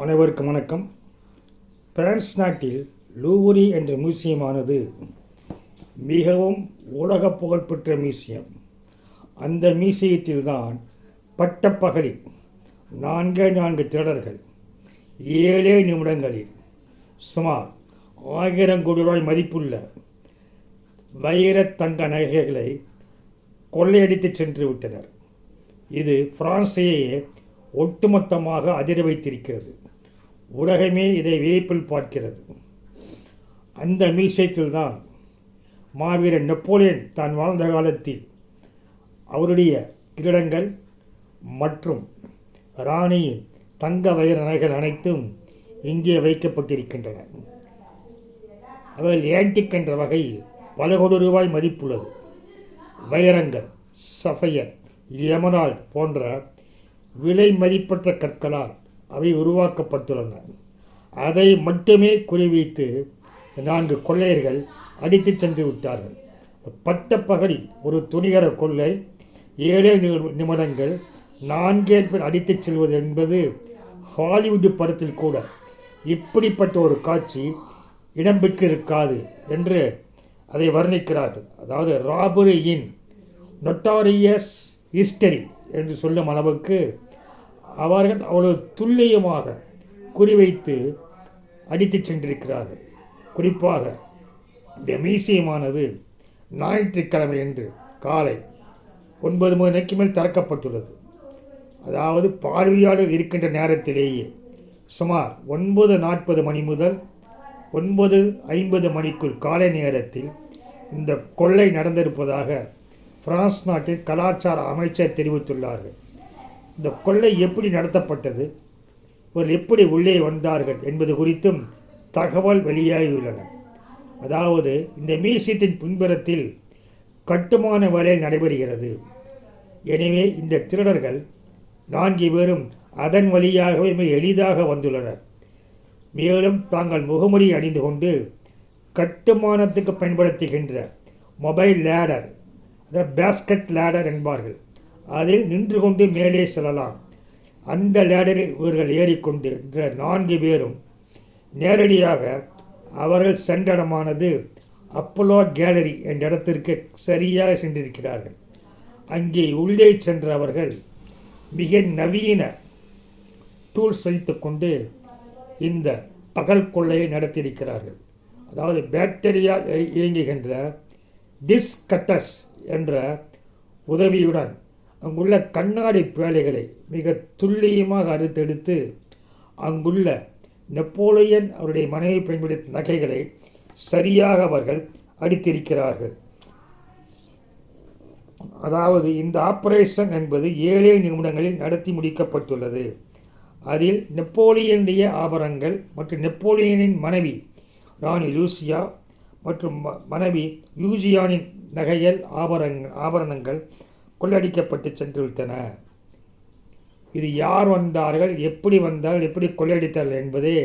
அனைவருக்கும் வணக்கம். பிரான்ஸ் நாட்டில் லூவுரி என்ற மியூசியமானது மிகவும் உலக புகழ்பெற்ற மியூசியம். அந்த மியூசியத்தில்தான் பட்டப்பகலில் நான்கே நான்கு திருடர்கள் ஏழே நிமிடங்களில் சுமார் ஆயிரம் கோடி ரூபாய் மதிப்புள்ள வைர தங்க நகைகளை கொள்ளையடித்து சென்று விட்டனர். இது பிரான்சையே ஒட்டுமொத்தமாக அதிர வைத்திருக்கிறது. உலகமே இதை வியப்பில் பார்க்கிறது. அந்த மியூசியத்தில்தான் மாவீரன் நெப்போலியன் தான் வாழ்ந்த காலத்தில் அவருடைய கிரீடங்கள் மற்றும் ராணியின் தங்க வைர நகைகள் அனைத்தும் இங்கே வைக்கப்பட்டிருக்கின்றன. அவர்கள் ஏன்டிக் என்ற வகையில் பல கோடி ரூபாய் மதிப்புள்ளது. வைரங்கள் சஃபையர் எமரால்ட் போன்ற விலை மதிப்பற்ற கற்களால் அவை உருவாக்கப்பட்டுள்ளன. அதை மட்டுமே குறிவைத்து நான்கு கொள்ளையர்கள் அடித்து சென்று விட்டார்கள். பட்ட பகலில் ஒரு துணிகர கொள்ளை ஏழே நிமிடங்கள் நான்கே பேர் அடித்துச் செல்வது என்பது ஹாலிவுட் படத்தில் கூட இப்படிப்பட்ட ஒரு காட்சி இடம்பெற்று இருக்காது என்று அதை வர்ணிக்கிறார்கள். அதாவது ராபரி இன் நொட்டாரியஸ் ஹிஸ்டரி என்று சொல்லும் அளவுக்கு அவர்கள் அவ்வளவு துல்லியமாக குறிவைத்து அடித்துச் சென்றிருக்கிறார்கள். குறிப்பாக இந்த மியூசியமானது ஞாயிற்றுக்கிழமை என்று காலை ஒன்பது மணிக்கு மேல் திறக்கப்பட்டுள்ளது. அதாவது பார்வையாளர் இருக்கின்ற நேரத்திலேயே சுமார் ஒன்பது நாற்பது மணி முதல் ஒன்பது ஐம்பது மணிக்குள் காலை நேரத்தில் இந்த கொள்ளை நடந்திருப்பதாக பிரான்ஸ் நாட்டின் கலாச்சார அமைச்சர் தெரிவித்துள்ளார்கள். இந்த கொள்ளை எப்படி நடத்தப்பட்டது? இவர்கள் எப்படி உள்ளே வந்தார்கள் என்பது குறித்தும் தகவல் வெளியாகியுள்ளன. அதாவது இந்த மியூசியத்தின் பின்புறத்தில் கட்டுமான வேலை நடைபெறுகிறது. எனவே இந்த திருடர்கள் நான்கு பேரும் அதன் வழியாகவே மிக எளிதாக வந்துள்ளனர். மேலும் தாங்கள் முகமுடி அணிந்து கொண்டு கட்டுமானத்துக்கு பயன்படுத்துகின்ற மொபைல் லேடர் பேஸ்கட் லேடர் என்பார்கள். அதில் நின்று கொண்டு மேலே செல்லலாம். அந்த லேடரில் இவர்கள் ஏறிக்கொண்டு நான்கு பேரும் நேரடியாக அவர்கள் சென்றடமானது அப்போலோ கேலரி என்ற இடத்திற்கு சரியாக சென்றிருக்கிறார்கள். அங்கே உள்ளே சென்ற அவர்கள் மிக நவீன டூல்ஸ் வைத்துக்கொண்டு இந்த பகல் கொள்ளையை நடத்தியிருக்கிறார்கள். அதாவது பேக்டீரியால் இயங்குகின்ற டிஸ்கட்டஸ் என்ற உதவியுடன் அங்குள்ள கண்ணாடி பேழைகளை மிக துல்லியமாக அறுத்தெடுத்து அங்குள்ள நெப்போலியன் அவருடைய மனைவி பயன்படுத்திய நகைகளை சரியாக அவர்கள் அடித்திருக்கிறார்கள். அதாவது இந்த ஆபரேஷன் என்பது ஏழே நிமிடங்களில் நடத்தி முடிக்கப்பட்டுள்ளது. அதில் நெப்போலியனுடைய ஆபரணங்கள் மற்றும் நெப்போலியனின் மனைவி ராணி லூசியா மற்றும் ம- மனைவி யூசியானின் நகைகள் ஆபரங் ஆபரணங்கள் கொள்ளடிக்கப்பட்டு சென்றுவிட்டன இது யார் வந்தார்கள் எப்படி வந்தார்கள் எப்படி கொள்ளையடித்தார்கள் என்பதே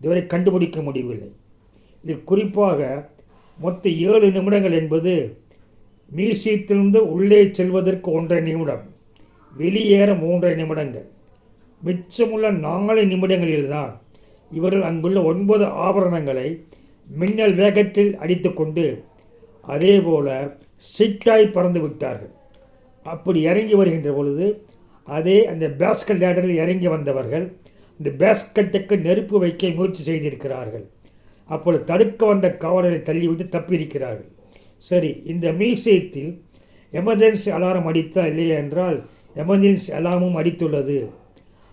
இதுவரை கண்டுபிடிக்க முடியவில்லை. இதில் குறிப்பாக மொத்த ஏழு நிமிடங்கள் என்பது மியூசியத்திலிருந்து உள்ளே செல்வதற்கு ஒன்றரை நிமிடம் வெளியேற மூன்றரை நிமிடங்கள். மிச்சமுள்ள நாலு நிமிடங்களில்தான் இவர்கள் அங்குள்ள ஒன்பது ஆபரணங்களை மின்னல் வேகத்தில் அடித்துக்கொண்டு அதேபோல சிட்டாய் பறந்து விட்டார்கள். அப்படி இறங்கி வருகின்ற பொழுது அதே அந்த பேஸ்கட் லேடரில் இறங்கி வந்தவர்கள் இந்த பேஸ்கட்டுக்கு நெருப்பு வைக்க முயற்சி செய்திருக்கிறார்கள். அப்பொழுது தடுக்க வந்த காவலரை தள்ளிவிட்டு தப்பியிருக்கிறார்கள். சரி இந்த மியூசியத்தில் எமர்ஜென்சி அலாரம் அடித்தா இல்லையா என்றால் எமர்ஜென்சி அலாரமும் அடித்துள்ளது.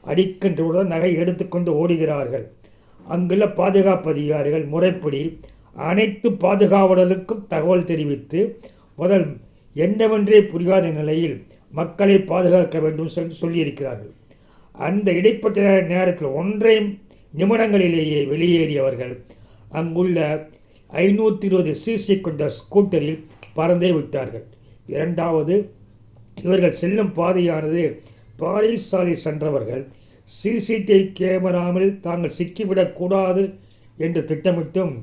அடிக்கின்றவுடன் நகை எடுத்துக்கொண்டு ஓடுகிறார்கள். அங்குள்ள பாதுகாப்பு அதிகாரிகள் முறைப்படி அனைத்து பாதுகாவலருக்கும் தகவல் தெரிவித்து முதல் என்னவென்றே புரியாத நிலையில் மக்களை பாதுகாக்க வேண்டும் சொல்லியிருக்கிறார்கள். அந்த இடைப்பட்ட நேரத்தில் ஒன்றை நிமிடங்களிலேயே வெளியேறியவர்கள் அங்குள்ள ஐநூற்றி இருபது சிசி கொண்ட ஸ்கூட்டரில் பறந்தே விட்டார்கள். இரண்டாவது இவர்கள் செல்லும் பாதையானது பாரிஸ் சாலை சென்றவர்கள் சிசிடிவி கேமராவில் தாங்கள் சிக்கிவிடக்கூடாது என்று திட்டமிட்டும்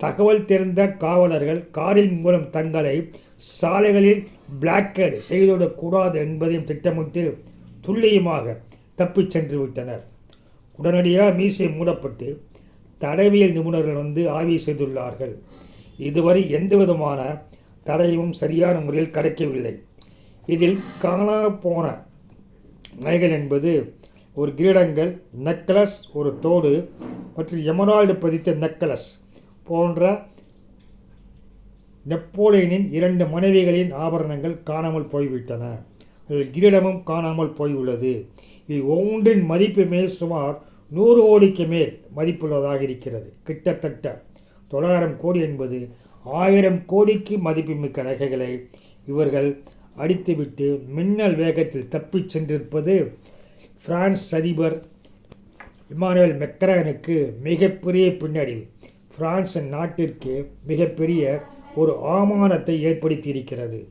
தகவல் தெரிந்த காவலர்கள் காரின் மூலம் தங்களை சாலைகளில் பிளாக்கெட் செய்துவிடக்கூடாது என்பதையும் திட்டமிட்டு துல்லியமாக தப்பிச் சென்று விட்டனர் உடனடியாக மீசை மூடப்பட்டு தடவியல் நிபுணர்கள் வந்து ஆய்வு செய்துள்ளார்கள். இதுவரை எந்த விதமான தடையும் சரியான முறையில் கிடைக்கவில்லை. இதில் காணா போன நகைகள் என்பது ஒரு கிரீடங்கள் நெக்லஸ் ஒரு தோடு மற்றும் எமரால்டு பதித்த நெக்லஸ் போன்ற நெப்போலியனின் இரண்டு மனைவிகளின் ஆபரணங்கள் காணாமல் போய்விட்டன. அதில் கிரீடமும் காணாமல் போயுள்ளது. இது ஒவ்வொன்றின் மதிப்புமே சுமார் நூறு கோடிக்கு மேல் மதிப்புள்ளதாக இருக்கிறது. கிட்டத்தட்ட தொள்ளாயிரம் கோடி என்பது ஆயிரம் கோடிக்கு மதிப்புமிக்க நகைகளை இவர்கள் அடித்துவிட்டு மின்னல் வேகத்தில் தப்பிச் சென்றிருப்பது பிரான்ஸ் அதிபர் இமானுவேல் மெக்ரானுக்கு மிகப்பெரிய பின்னடைவு. பிரான்ஸ் நாட்டிற்கு மிகப்பெரிய ஒரு அவமானத்தை ஏற்படுத்தியிருக்கிறது.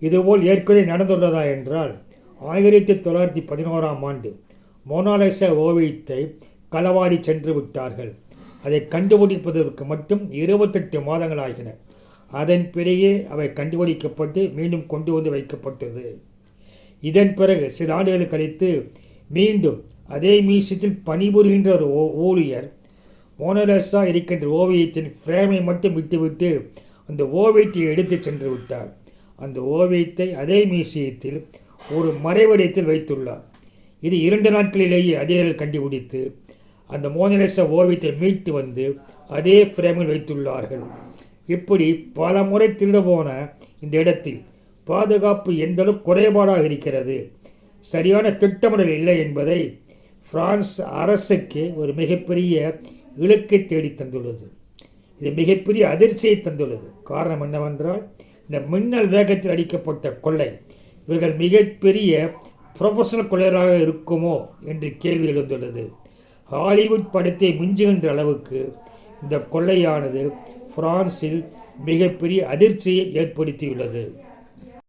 இதுபோல் ஏற்கனவே நடந்துள்ளதா என்றால் ஆயிரத்தி தொள்ளாயிரத்தி பதினோராம் ஆண்டு மோனாலிசா ஓவியத்தை களவாடி சென்று விட்டார்கள். அதை கண்டுபிடிப்பதற்கு மட்டும் இருபத்தெட்டு மாதங்கள் ஆகின அதன் பிறகே அவை கண்டுபிடிக்கப்பட்டு மீண்டும் கொண்டு வந்து வைக்கப்பட்டது. இதன் பிறகு சில ஆண்டுகள் கழித்து மீண்டும் அதே மியூசியத்தில் பணிபுரிகின்ற ஒரு ஓ- ஊழியர் மோனலசா இருக்கின்ற ஓவியத்தின் ஃப்ரேமை மட்டும் விட்டுவிட்டு அந்த ஓவியத்தை எடுத்து சென்று விட்டார். அந்த ஓவியத்தை அதே மியூசியத்தில் ஒரு மறைவடியத்தில் வைத்துள்ளார். இது இரண்டு நாட்களிலேயே அதிகாரிகள் கண்டுபிடித்து அந்த மோனலிசா ஓவியத்தை மீட்டு வந்து அதே ஃப்ரேமில் வைத்துள்ளார்கள். இப்படி பல முறை திருட போன இந்த இடத்தில் பாதுகாப்பு எந்தளவு குறைபாடாக இருக்கிறது சரியான திட்டமிடல் இல்லை என்பதை பிரான்ஸ் அரசுக்கு ஒரு மிகப்பெரிய இலக்கை தேடி தந்துள்ளது. இது மிகப்பெரிய அதிர்ச்சியை தந்துள்ளது. காரணம் என்னவென்றால் இந்த மின்னல் வேகத்தில் அடிக்கப்பட்ட கொள்ளை இவர்கள் மிகப்பெரிய ப்ரொஃபஷனல் கொள்ளையராக இருக்குமோ என்று கேள்வி எழுந்துள்ளது. ஹாலிவுட் படத்தை மிஞ்சுகின்ற அளவுக்கு இந்த கொள்ளையானது பிரான்சில் மிகப்பெரிய அதிர்ச்சியை ஏற்படுத்தியுள்ளது.